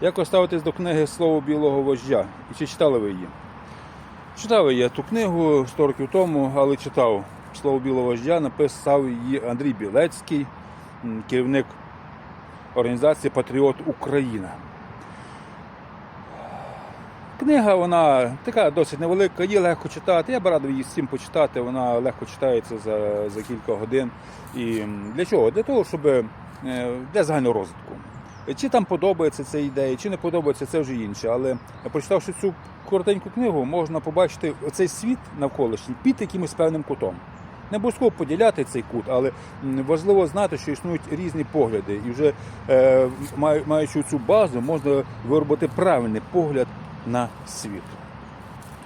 Як ви ставитесь до книги Слово білого вождя? І чи читали ви її? Читав я ту книгу 100 років тому, але читав Слово білого вождя, написав її Андрій Білецький, керівник організації Патріот Україна. Книга, вона така досить невелика, її легко читати. Я б радив її всім почитати. Вона легко читається за, за кілька годин. І для чого? Для того, щоб е, для загального розвитку. Чи там подобається ця ідея, чи не подобається, це вже інше. Але прочитавши цю коротеньку книгу, можна побачити оцей світ навколишній під якимось певним кутом. Не обов'язково поділяти цей кут, але важливо знати, що існують різні погляди. І вже е, маючи цю базу, можна виробити правильний погляд на світ.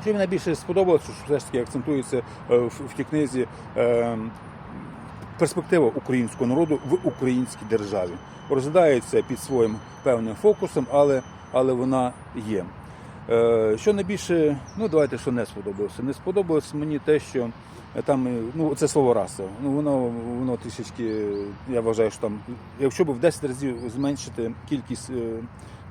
Що мені найбільше сподобалося, що все ж таки акцентується е, в, тій книзі е, перспектива українського народу в українській державі. Розглядається під своїм певним фокусом, але, але вона є. Е, Що найбільше, ну давайте, що не сподобалося. Не сподобалось мені те, що там, е, ну це слово раса. Ну воно воно трішечки, я вважаю, що там, якщо б в 10 разів зменшити кількість е,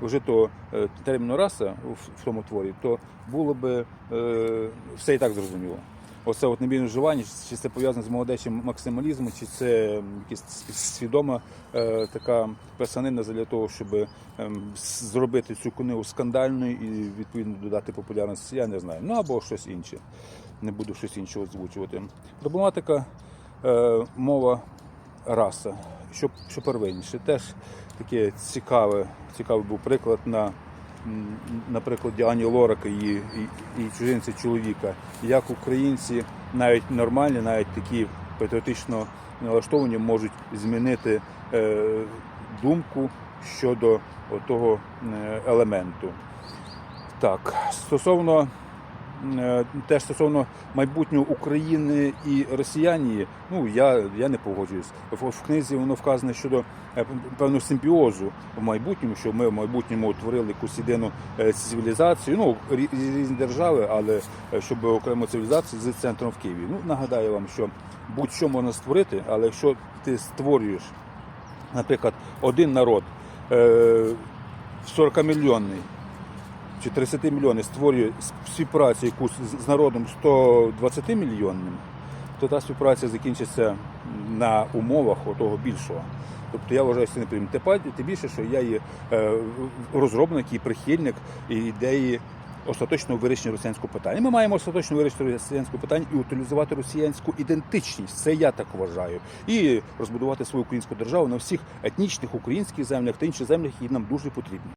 вжитого е, терміну раса в, тому творі, то було б е, все і так зрозуміло. Оце от небійне вживання, чи це пов'язано з молодечим максималізмом, чи це якась свідома е, така писанина для того, щоб с- зробити цю книгу скандальною і відповідно додати популярності, я не знаю. Ну або щось інше. Не буду щось інше озвучувати. Проблематика е, мова раса, що, що первинніше. Теж таке цікаве, цікавий був приклад на, м, на Ані Лорак і, і, і чужинці чоловіка. Як українці, навіть нормальні, навіть такі патріотично налаштовані, можуть змінити е, думку щодо того е, елементу. Так, стосовно теж стосовно майбутнього України і росіянії, ну я, я не погоджуюсь. В, в книзі воно вказано щодо е, певного симбіозу в майбутньому, що ми в майбутньому утворили якусь єдину е, цивілізацію, ну різні держави, але е, щоб окрему цивілізацію з центром в Києві. Ну нагадаю вам, що будь-що можна створити, але якщо ти створюєш, наприклад, один народ е, 40 мільйонний чи 30 мільйонів створює співпрацю якусь з- народом 120 мільйонним, то та співпраця закінчиться на умовах того більшого. Тобто я вважаю, що це не потрібно. Тим більше, що я є е, розробник і прихильник ідеї остаточного вирішення росіянського питання. Ми маємо остаточно вирішити росіянське питання і утилізувати росіянську ідентичність. Це я так вважаю. І розбудувати свою українську державу на всіх етнічних українських землях та інших землях, які нам дуже потрібні.